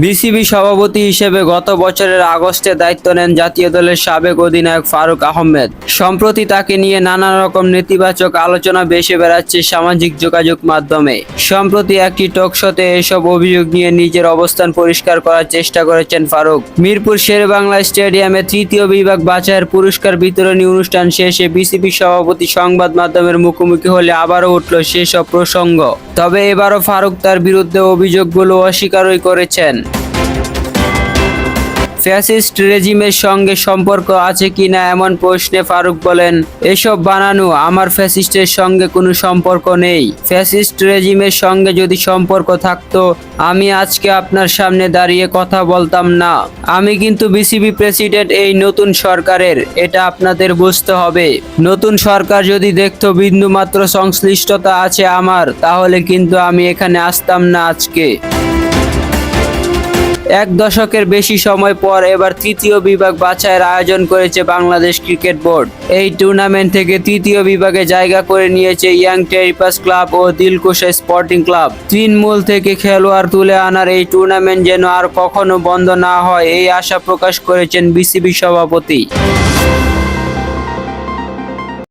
BCB সভাপতি হিসেবে গত বছরের আগস্টে দায়িত্ব নেন জাতীয় দলের সাবেক অধিনায়ক ফারুক আহমেদ। সম্প্রতি তাকে নিয়ে নানা রকম নেতিবাচক আলোচনা বেশি বেড়াচ্ছে সামাজিক যোগাযোগ মাধ্যমে। সম্প্রতি একটি টক শোতে এসব অভিযোগ নিয়ে নিজের অবস্থান পরিষ্কার করার চেষ্টা করেছেন ফারুক। মিরপুর শের বাংলা স্টেডিয়ামে তৃতীয় বিভাগ বাছাইয়ের পুরস্কার বিতরণী অনুষ্ঠান শেষে বিসিবি সভাপতি সংবাদ মাধ্যমের মুখোমুখি হলে আবারও উঠল সেসব প্রসঙ্গ। তবে এবারও ফারুক তার বিরুদ্ধে অভিযোগগুলো অস্বীকারই করেছেন। ফ্যাসিস্ট রেজিমের সঙ্গে সম্পর্ক আছে কিনা এমন প্রশ্নে ফারুক বলেন, এসব বানানো আমার ফ্যাসিস্টের সঙ্গে কোনো সম্পর্ক নেই। ফ্যাসিস্ট রেজিমের সঙ্গে যদি সম্পর্ক থাকতো, আমি আজকে আপনার সামনে দাঁড়িয়ে কথা বলতাম না। আমি কিন্তু বিসিবি প্রেসিডেন্ট এই নতুন সরকারের, এটা আপনাদের বুঝতে হবে। নতুন সরকার যদি দেখতো বিন্দুমাত্র সংশ্লিষ্টতা আছে আমার, তাহলে কিন্তু আমি এখানে আসতাম না আজকে। এক দশকের বেশি সময় পর এবার তৃতীয় বিভাগ বাছাইয়ের আয়োজন করেছে বাংলাদেশ ক্রিকেট বোর্ড। এই টুর্নামেন্ট থেকে তৃতীয় বিভাগে জায়গা করে নিয়েছে ইয়াং টেরিপাস ক্লাব ও দিলকুশা স্পোর্টিং ক্লাব। তৃণমূল থেকে খেলোয়াড় তুলে আনার এই টুর্নামেন্ট যেন আর কখনো বন্ধ না হয়, এই আশা প্রকাশ করেছেন বিসিবি সভাপতি।